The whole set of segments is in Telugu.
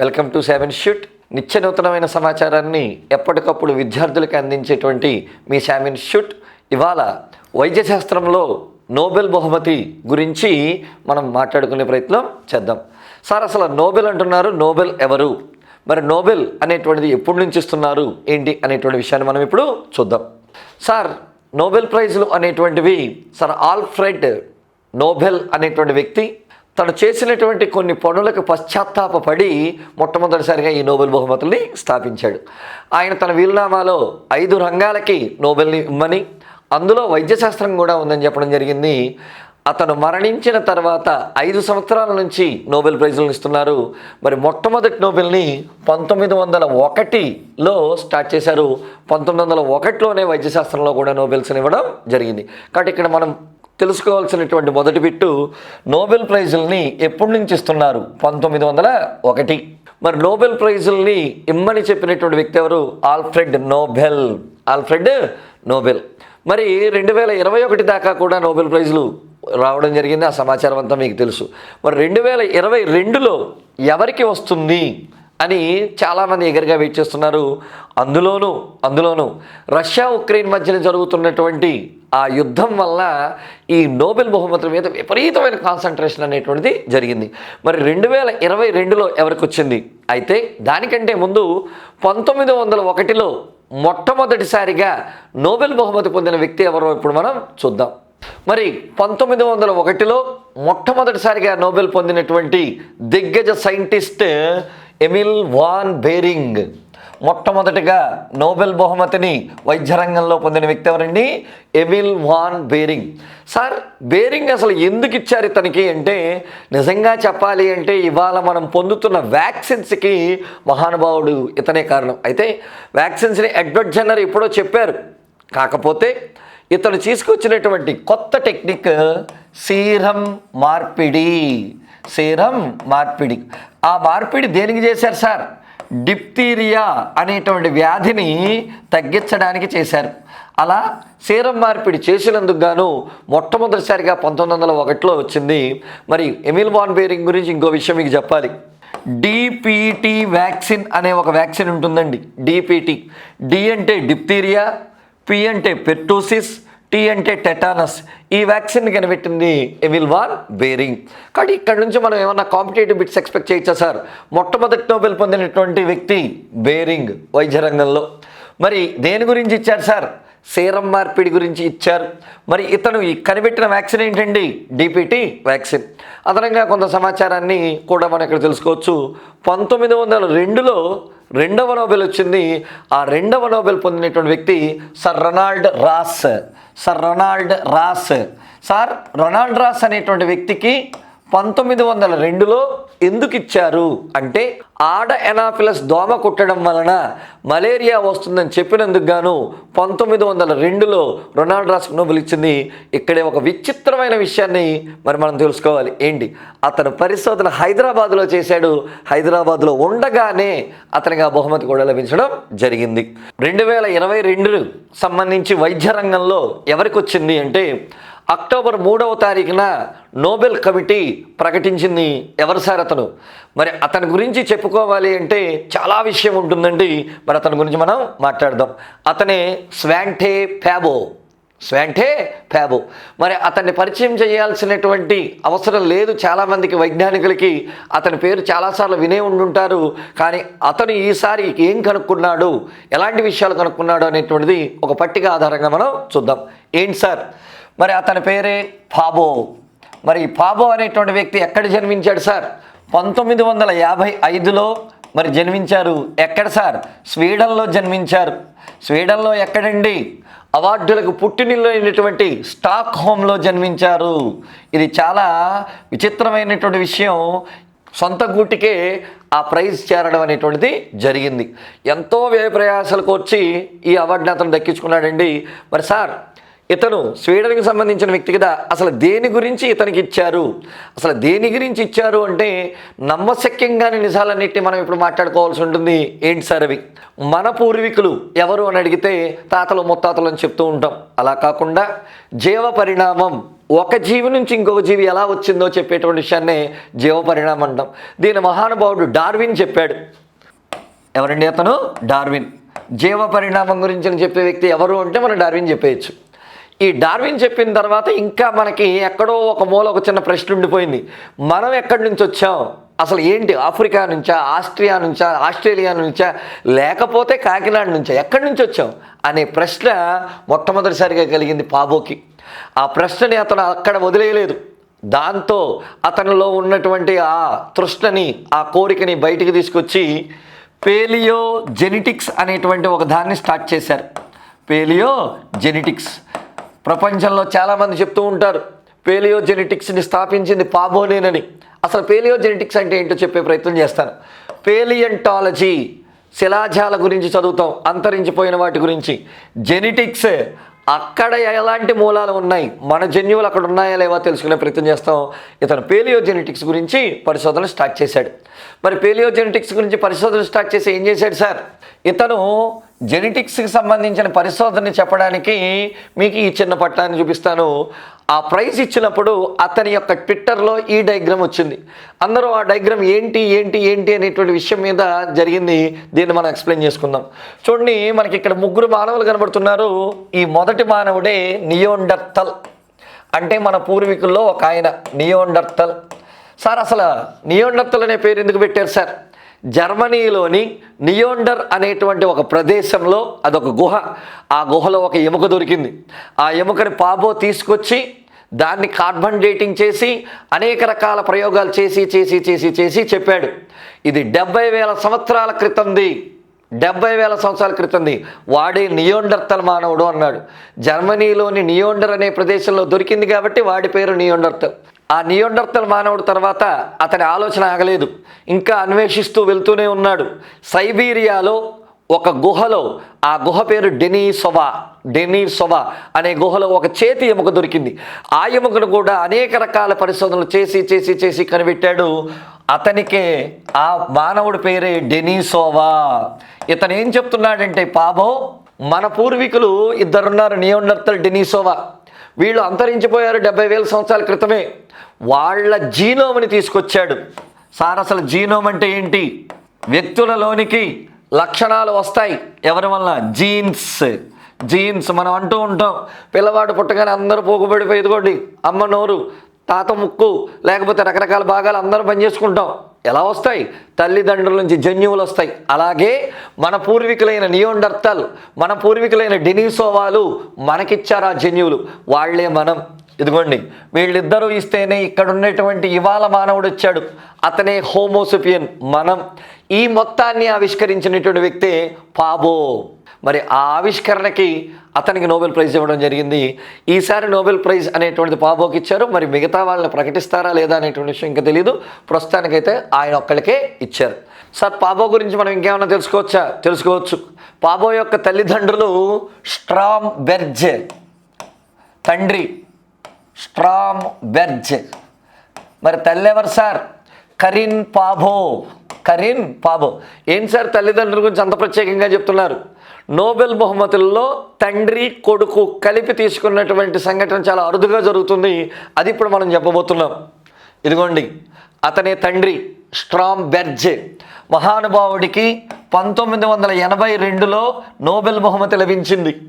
Welcome to seven shoot. నిత్య నూతనమైన సమాచారాన్ని ఎప్పటికప్పుడు విద్యార్థులకు అందించేటువంటి మీ శామిన్ షూట్. ఇవాళ వైద్యశాస్త్రంలో నోబెల్ బహుమతి గురించి మనం మాట్లాడుకునే ప్రయత్నం చేద్దాం. సార్ అసలు నోబెల్ అంటున్నారు నోబెల్ ఎవరు? మరి నోబెల్ అనేటువంటిది ఎప్పటి నుంచి ఇస్తున్నారు? ఏంటి అనేటువంటి విషయాన్ని మనం ఇప్పుడు చూద్దాం. సార్ నోబెల్ ప్రైజ్లు అనేటువంటివి సార్ ఆల్ఫ్రెడ్ నోబెల్ అనేటువంటి వ్యక్తి తను చేసినటువంటి కొన్ని పనులకు పశ్చాత్తాపపడి మొట్టమొదటిసారిగా ఈ నోబెల్ బహుమతుల్ని స్థాపించాడు. ఆయన తన వీలునామాలో ఐదు రంగాలకి నోబెల్ని ఇమ్మని అందులో వైద్యశాస్త్రం కూడా ఉందని చెప్పడం జరిగింది. అతను మరణించిన తర్వాత ఐదు సంవత్సరాల నుంచి నోబెల్ ప్రైజులను ఇస్తున్నారు. మరి మొట్టమొదటి నోబెల్ని పంతొమ్మిది వందల ఒకటిలో స్టార్ట్ చేశారు. పంతొమ్మిది వందల ఒకటిలోనే వైద్యశాస్త్రంలో కూడా నోబెల్స్ని ఇవ్వడం జరిగింది. కాబట్టి ఇక్కడ మనం తెలుసుకోవాల్సినటువంటి మొదటి బిట్టు నోబెల్ ప్రైజుల్ని ఎప్పటి నుంచి ఇస్తున్నారు? పంతొమ్మిది వందల ఒకటి. మరి నోబెల్ ప్రైజుల్ని ఇమ్మని చెప్పినటువంటి వ్యక్తి ఎవరు? Alfred Nobel. Alfred Nobel. మరి రెండు వేల ఇరవై ఒకటి దాకా కూడా నోబెల్ ప్రైజులు రావడం జరిగింది. ఆ సమాచారం అంతా మీకు తెలుసు. మరి రెండు వేల ఇరవై రెండులో ఎవరికి వస్తుంది? అని చాలామంది ఎగరగా వెయిట్ చేస్తున్నారు. అందులోనూ అందులోనూ రష్యా ఉక్రెయిన్ మధ్యన జరుగుతున్నటువంటి ఆ యుద్ధం వల్ల ఈ నోబెల్ బహుమతుల మీద విపరీతమైన కాన్సన్ట్రేషన్ అనేటువంటిది జరిగింది. మరి రెండు వేల ఇరవై రెండులో ఎవరికి వచ్చింది అయితే దానికంటే ముందు పంతొమ్మిది వందల ఒకటిలో మొట్టమొదటిసారిగా నోబెల్ బహుమతి పొందిన వ్యక్తి ఎవరో ఇప్పుడు మనం చూద్దాం. మరి పంతొమ్మిది వందల ఒకటిలో మొట్టమొదటిసారిగా నోబెల్ పొందినటువంటి దిగ్గజ సైంటిస్ట్ ఎమిల్ వాన్ బేరింగ్ మొట్టమొదటిగా నోబెల్ బహుమతిని వైద్య రంగంలో పొందిన వ్యక్తి ఎవరండి? Emil von Behring. Sir Behring అసలు ఎందుకు ఇచ్చారు ఇతనికి అంటే నిజంగా చెప్పాలి అంటే ఇవాళ మనం పొందుతున్న వ్యాక్సిన్స్కి మహానుభావుడు ఇతనే కారణం. అయితే వ్యాక్సిన్స్ని ఎడ్వర్డ్ జనర్ ఎప్పుడో చెప్పారు. కాకపోతే ఇతను తీసుకొచ్చినటువంటి కొత్త టెక్నిక్ సీరం మార్పిడి. సీరం మార్పిడి. ఆ మార్పిడి దేనికి చేశారు సార్? డిప్తీరియా అనేటువంటి వ్యాధిని తగ్గించడానికి చేశారు. అలా సీరం మార్పిడి చేసినందుకు గాను మొట్టమొదటిసారిగా పంతొమ్మిది వందల ఒకటిలో వచ్చింది. మరి ఎమిల్ వాన్ బేరింగ్ గురించి ఇంకో విషయం మీకు చెప్పాలి. డిపిటి వ్యాక్సిన్ అనే ఒక వ్యాక్సిన్ ఉంటుందండి డిపిటి. డి అంటే డిప్తీరియా పి అంటే పెర్టోసిస్ టీ అంటే టెటానస్ ఈ వ్యాక్సిన్ కనిపెట్టింది ఎవిల్ వార్ బేరింగ్ కాబట్టి ఇక్కడ నుంచి మనం ఏమన్నా కాంపిటేటివ్ బిట్స్ ఎక్స్పెక్ట్ చేయొచ్చా సార్ మొట్టమొదటి నోబెల్ పొందినటువంటి వ్యక్తి బేరింగ్ వైద్య రంగంలో. మరి దేని గురించి ఇచ్చారు సార్ సీరం మార్పిడి గురించి ఇచ్చారు. మరి ఇతను ఈ కనిపెట్టిన వ్యాక్సిన్ ఏంటండి? DPT vaccine. అదనంగా కొంత సమాచారాన్ని కూడా మనం ఇక్కడ తెలుసుకోవచ్చు. పంతొమ్మిది వందల రెండులో రెండవ నోబెల్ వచ్చింది. ఆ రెండవ నోబెల్ పొందినటువంటి వ్యక్తి sir Ronald Ross. Sir Ronald Ross. Sir Ronald Ross అనేటువంటి వ్యక్తికి పంతొమ్మిది వందల రెండులో ఎందుకు ఇచ్చారు అంటే ఆడ ఎనాఫిలస్ దోమ కుట్టడం వలన మలేరియా వస్తుందని చెప్పినందుకు గాను పంతొమ్మిది వందల రెండులో రొనాల్డ్ రాస్ నోబెల్ ఇచ్చింది. ఇక్కడే ఒక విచిత్రమైన విషయాన్ని మరి మనం తెలుసుకోవాలి. ఏంటి? అతను పరిశోధన హైదరాబాద్లో చేశాడు. హైదరాబాద్లో ఉండగానే అతనికి ఆ బహుమతి కూడా లభించడం జరిగింది. రెండు వేల ఇరవై రెండు సంబంధించి వైద్య రంగంలో ఎవరికి వచ్చింది అంటే అక్టోబర్ మూడవ తారీఖున నోబెల్ కమిటీ ప్రకటించింది. ఎవరు సార్ అతను? మరి అతని గురించి చెప్పుకోవాలి అంటే చాలా విషయం ఉంటుందండి. మరి అతని గురించి మనం మాట్లాడదాం. అతనే స్వాంటే ఫ్యాబో స్వాంటే ఫ్యాబో మరి అతన్ని పరిచయం చేయాల్సినటువంటి అవసరం లేదు. చాలామందికి వైజ్ఞానికులకి అతని పేరు చాలాసార్లు వినే ఉండుంటారు. కానీ అతను ఈసారి ఏం కనుక్కున్నాడు? ఎలాంటి విషయాలు కనుక్కున్నాడు అనేటువంటిది ఒక పట్టిక ఆధారంగా మనం చూద్దాం. ఏంటి సార్? మరి అతని పేరే ఫాబో. మరి ఫాబో అనేటువంటి వ్యక్తి ఎక్కడ జన్మించాడు సార్? పంతొమ్మిది వందల యాభై ఐదులో మరి జన్మించారు. ఎక్కడ సార్? స్వీడన్లో జన్మించారు. స్వీడన్లో ఎక్కడండి? అవార్డులకు పుట్టినిల్లు అయినటువంటి స్టాక్ హోమ్లో జన్మించారు. ఇది చాలా విచిత్రమైనటువంటి విషయం. సొంత గూటికే ఆ ప్రైజ్ చేరడం అనేటువంటిది జరిగింది. ఎంతో వ్యయ ప్రయాసాలకు వచ్చి ఈ అవార్డుని అతను దక్కించుకున్నాడండి. మరి సార్ ఇతను స్వీడన్కి సంబంధించిన వ్యక్తి కదా అసలు దేని గురించి ఇతనికి ఇచ్చారు? అసలు దేని గురించి ఇచ్చారు అంటే నమ్మశక్యంగానే నిజాలన్నింటినీ మనం ఇప్పుడు మాట్లాడుకోవాల్సి ఉంటుంది. ఏంటి సార్ అవి? మన పూర్వీకులు ఎవరు అని అడిగితే తాతలు ముత్తాతలు అని చెప్తూ ఉంటాం. అలా కాకుండా జీవ పరిణామం ఒక జీవి నుంచి ఇంకొక జీవి ఎలా వచ్చిందో చెప్పేటువంటి విషయాన్ని జీవ పరిణామం అంటాం. దీని మహానుభావుడు డార్విన్ చెప్పాడు. ఎవరండి అతను? డార్విన్. జీవ పరిణామం గురించి చెప్పే వ్యక్తి ఎవరు అంటే మనం డార్విన్ చెప్పేయచ్చు. ఈ డార్విన్ చెప్పిన తర్వాత ఇంకా మనకి ఎక్కడో ఒక మూల ఒక చిన్న ప్రశ్న ఉండిపోయింది. మనం ఎక్కడి నుంచి వచ్చాం? అసలు ఏంటి? ఆఫ్రికా నుంచా? ఆస్ట్రియా నుంచా? ఆస్ట్రేలియా నుంచా? లేకపోతే కాకినాడ నుంచా? ఎక్కడి నుంచి వచ్చాం? అనే ప్రశ్న మొట్టమొదటిసారిగా కలిగింది పాబోకి ఆ ప్రశ్నని అతను అక్కడ వదిలేయలేదు. దాంతో అతనిలో ఉన్నటువంటి ఆ తృష్ణని ఆ కోరికని బయటికి తీసుకొచ్చి పేలియో జెనెటిక్స్ అనేటువంటి ఒక దాన్ని స్టార్ట్ చేశారు. పేలియో జెనెటిక్స్ ప్రపంచంలో చాలామంది చెప్తూ ఉంటారు పేలియోజెనెటిక్స్ని స్థాపించింది పాబోనేనని. అసలు పేలియోజెనెటిక్స్ అంటే ఏంటో చెప్పే ప్రయత్నం చేస్తాను. పేలియంటాలజీ శిలాజాల గురించి చదువుతాం అంతరించిపోయిన వాటి గురించి. జెనెటిక్స్ అక్కడ ఎలాంటి మూలాలు ఉన్నాయి మన జన్యువులు అక్కడ ఉన్నాయా లేవా తెలుసుకునే ప్రయత్నం చేస్తాం. ఇతను పేలియో జెనెటిక్స్ గురించి పరిశోధన స్టార్ట్ చేశాడు. మరి పేలియోజెనెటిక్స్ గురించి పరిశోధన స్టార్ట్ చేసి ఏం చేశాడు సార్? ఇతను జెనెటిక్స్కి సంబంధించిన పరిశోధన చెప్పడానికి మీకు ఈ చిన్న పట్టాన్ని చూపిస్తాను. ఆ ప్రైజ్ ఇచ్చినప్పుడు అతని యొక్క ట్విట్టర్లో ఈ డైగ్రామ్ వచ్చింది. అందరూ ఆ డైగ్రామ్ ఏంటి ఏంటి ఏంటి అనేటువంటి విషయం మీద జరిగింది. దీన్ని మనం ఎక్స్ప్లెయిన్ చేసుకుందాం. చూడండి మనకి ఇక్కడ ముగ్గురు మానవులు కనబడుతున్నారు. ఈ మొదటి మానవుడే నియోండర్తల్. అంటే మన పూర్వీకుల్లో ఒక ఆయన నియోండర్తల్. సార్ అసలు నియోండర్తల్ అనే పేరు ఎందుకు పెట్టారు సార్? జర్మనీలోని నియోండర్ అనేటువంటి ఒక ప్రదేశంలో అదొక గుహ. ఆ గుహలో ఒక ఎముక దొరికింది. ఆ ఎముకని పాబో తీసుకొచ్చి దాన్ని కార్బన్ డేటింగ్ చేసి అనేక రకాల ప్రయోగాలు చేసి చేసి చేసి చేసి చెప్పాడు. ఇది డెబ్బై వేల సంవత్సరాల క్రితంది. డెబ్బై వేల సంవత్సరాల క్రితంది. వాడే నియోండర్తల్ మానవుడు అన్నాడు. జర్మనీలోని నియోండర్ అనే ప్రదేశంలో దొరికింది కాబట్టి వాడి పేరు నియోండర్తల్ ఆ నియోండర్తల్ మానవుడు తర్వాత అతని ఆలోచన ఆగలేదు. ఇంకా అన్వేషిస్తూ వెళ్తూనే ఉన్నాడు. సైబీరియాలో ఒక గుహలో ఆ గుహ పేరు డెనీసొవా డెనీసొవా అనే గుహలో ఒక చేతి ఎముక దొరికింది. ఆ ఎముకను కూడా అనేక రకాల పరిశోధనలు చేసి చేసి చేసి కనిపెట్టాడు. అతనికే ఆ మానవుడి పేరే డెనీసోవా. ఇతను ఏం చెప్తున్నాడంటే పాపం మన పూర్వీకులు ఇద్దరున్నారు నియోండర్తల్ డెనీసోవా. వీళ్ళు అంతరించిపోయారు డెబ్బై వేల సంవత్సరాల క్రితమే. వాళ్ళ జీనోమ్ని తీసుకొచ్చాడు. సార్ అసలు జీనోమ్ అంటే ఏంటి? వ్యక్తులలోనికి లక్షణాలు వస్తాయి. ఎవరి వల్ల జీన్స్. జీన్స్ మనం అంటూ ఉంటాం. పిల్లవాడు పుట్టగానే అందరూ పోగుబడిపోయి ఇదిగోండి అమ్మ నోరు తాత ముక్కు లేకపోతే రకరకాల భాగాలు అందరూ పనిచేసుకుంటాం. ఎలా వస్తాయి? తల్లిదండ్రుల నుంచి జన్యువులు వస్తాయి. అలాగే మన పూర్వీకులైన నియోండర్తల్ మన పూర్వీకులైన డెనీసోవాలు మనకిచ్చారు ఆ జన్యువులు. వాళ్ళే మనం. ఇదిగోండి వీళ్ళిద్దరూ ఇస్తేనే ఇక్కడ ఉన్నటువంటి ఇవాళ మానవుడు వచ్చాడు. అతనే హోమోసిపియన్ మనం. ఈ మొత్తాన్ని ఆవిష్కరించినటువంటి వ్యక్తే పాబో. మరి ఆ ఆవిష్కరణకి అతనికి నోబెల్ ప్రైజ్ ఇవ్వడం జరిగింది. ఈసారి నోబెల్ ప్రైజ్ అనేటువంటిది పాబోకి ఇచ్చారు. మరి మిగతా వాళ్ళని ప్రకటిస్తారా లేదా అనేటువంటి విషయం ఇంకా తెలియదు ప్రస్తుతానికైతే ఆయన ఒక్కడికే ఇచ్చారు. సార్ పాబో గురించి మనం ఇంకేమైనా తెలుసుకోవచ్చా? తెలుసుకోవచ్చు. పాబో యొక్క తల్లిదండ్రులు స్ట్రామ్ బెర్జే తండ్రి స్ట్రామ్ బెర్జ్ మరి తల్లి ఎవరు sir? Karin Paabo. Karin Paabo. ఏం సార్ తల్లిదండ్రుల గురించి అంత ప్రత్యేకంగా చెప్తున్నారు? నోబెల్ బహుమతుల్లో తండ్రి కొడుకు కలిపి తీసుకున్నటువంటి సంఘటన చాలా అరుదుగా జరుగుతుంది. అది ఇప్పుడు మనం చెప్పబోతున్నాం. ఇదిగోండి అతని తండ్రి స్ట్రామ్ బెర్జే. మహానుభావుడికి పంతొమ్మిది వందల ఎనభై రెండులో నోబెల్ బహుమతి లభించింది.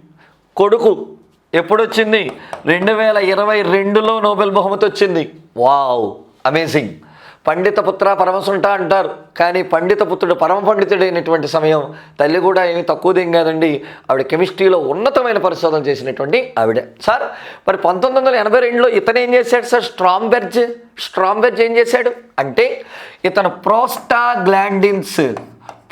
కొడుకు ఎప్పుడొచ్చింది? రెండు వేల ఇరవై రెండులో నోబెల్ బహుమతి వచ్చింది. Wow amazing. పండిత పుత్ర పరమసుంట అంటారు. కానీ పండిత పుత్రుడు పరమ పండితుడైనటువంటి సమయం తల్లి కూడా ఏమీ తక్కువదేం కాదండి. ఆవిడ కెమిస్ట్రీలో ఉన్నతమైన పరిశోధన చేసినటువంటి ఆవిడ. సార్ మరి పంతొమ్మిది వందల ఎనభై రెండులో ఇతను ఏం చేశాడు సార్? స్ట్రాంబెర్జ్ స్ట్రాంబెర్జ్ ఏం చేశాడు? అంటే ఇతను ప్రోస్టాగ్లాండిన్స్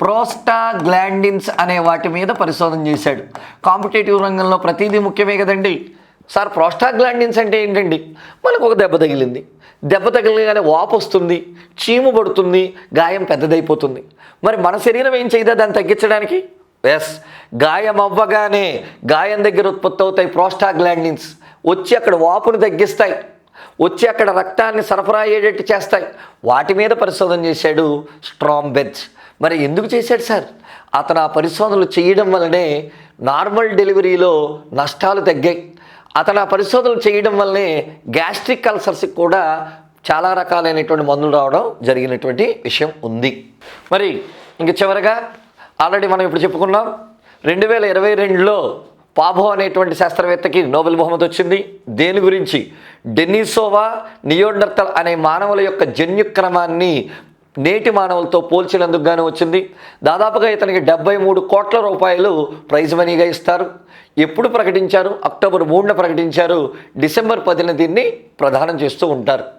ప్రోస్టాగ్లాండిన్స్ అనే వాటి మీద పరిశోధన చేశాడు. కాంపిటేటివ్ రంగంలో ప్రతిదీ ముఖ్యమే కదండి. సార్ ప్రోస్టాగ్లాండిన్స్ అంటే ఏంటండి? మనకు ఒక దెబ్బ తగిలింది. దెబ్బ తగిలిగానే వాపు వస్తుంది చీము పడుతుంది గాయం పెద్దదైపోతుంది. మరి మన శరీరం ఏం చేయదా దాన్ని తగ్గించడానికి? ఎస్ గాయం అవ్వగానే గాయం దగ్గర ఉత్పత్తి అవుతాయి ప్రోస్టాగ్లాండిన్స్. వచ్చి అక్కడ వాపును తగ్గిస్తాయి. వచ్చి అక్కడ రక్తాన్ని సరఫరా అయ్యేటట్టు చేస్తాయి. వాటి మీద పరిశోధన చేశాడు స్ట్రాంగ్ బెర్జ్ మరి ఎందుకు చేశాడు సార్? అతను ఆ పరిశోధనలు చేయడం వల్లనే నార్మల్ డెలివరీలో నష్టాలు తగ్గాయి. అతను ఆ పరిశోధనలు చేయడం వల్లే గ్యాస్ట్రిక్ అల్సర్స్కి కూడా చాలా రకాలైనటువంటి మందులు రావడం జరిగినటువంటి విషయం ఉంది. మరి ఇంక చివరగా ఆల్రెడీ మనం ఇప్పుడు చెప్పుకున్నాం రెండు వేల ఇరవై రెండులో పాభో అనేటువంటి శాస్త్రవేత్తకి నోబెల్ బహుమతి వచ్చింది. దేని గురించి? డెన్నిసోవా నియోడర్తల్ అనే మానవుల యొక్క జన్యుక్రమాన్ని నేటి మానవులతో పోల్చినందుకు గాను వచ్చింది. దాదాపుగా ఇతనికి డెబ్బై మూడు కోట్ల రూపాయలు ప్రైజ్ మనీగా ఇస్తారు. ఎప్పుడు ప్రకటించారు? అక్టోబర్ మూడున ప్రకటించారు. డిసెంబర్ పదిన దీన్ని ప్రదానం చేస్తూ ఉంటారు.